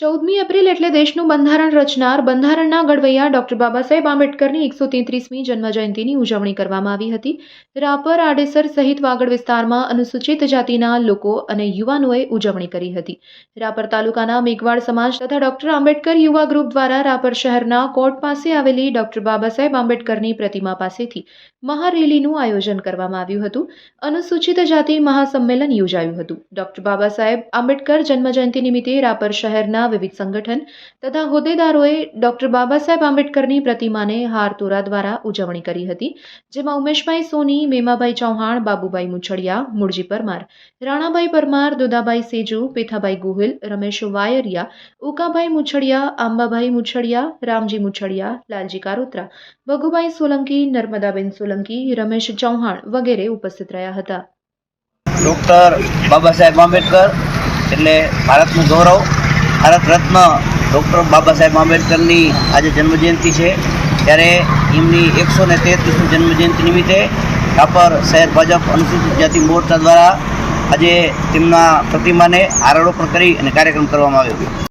ચૌદમી એપ્રિલ એટલે દેશનું બંધારણ રચનાર બંધારણના ઘડવૈયા ડોક્ટર બાબા સાહેબ આંબેડકરની એકસો તેત્રીસમી જન્મજયંતિની ઉજવણી કરવામાં આવી હતી. રાપર આડેસર સહિત વાગડ વિસ્તારમાં અનુસૂચિત જાતિના લોકો અને યુવાનોએ ઉજવણી કરી હતી. રાપર તાલુકાના મેઘવાડ સમાજ તથા ડોક્ટર આંબેડકર યુવા ગ્રુપ દ્વારા રાપર શહેરના કોર્ટ પાસે આવેલી ડોક્ટર બાબા સાહેબ આંબેડકરની પ્રતિમા પાસેથી મહારેલીનું આયોજન કરવામાં આવ્યું હતું. અનુસૂચિત જાતિ મહાસંમેલન યોજાયું હતું. ડોક્ટર બાબા સાહેબ આંબેડકર જન્મજયંતિ નિમિત્તે રાપર શહેરના વિવિધ સંગઠન તથા હોદ્દેદારોએ ડોક્ટર બાબા આંબેડકરની પ્રતિમાને હાર દ્વારા ઉજવણી કરી હતી, જેમાં ઉમેશભાઈ સોની, મેમાભાઈ ચૌહાણ, બાબુભાઈ મુછડિયા મુળજી પરમાર, રાણાભાઈ પરમાર, દુદાભાઈ સેજુ, પેથાભાઈ ગોહિલ, રમેશ વાયરિયા ઉકાભાઈ મુછડિયા, આંબાભાઈ મુછડિયા, રામજી મુછડિયા, લાલજી કારોત્રા, ભગુભાઈ સોલંકી, નર્મદાબેન સોલંકી, રમેશ ચૌહાણ વગેરે ઉપસ્થિત રહ્યા હતા. ડૉક્ટર બાબા સાહેબ આંબેડકર એટલે ભારતનું ગૌરવ ભારત રત્ન ડૉક્ટર બાબા સાહેબ આંબેડકરની આજે જન્મજયંતિ છે. ત્યારે એમની એકસો ને તેત્રીસમી જન્મજયંતિ નિમિત્તે રાપર શહેર ભાજપ અનુસૂચિત જાતિ મોરચા દ્વારા આજે તેમના પ્રતિમાને આરોપણ કરી અને કાર્યક્રમ કરવામાં આવ્યો.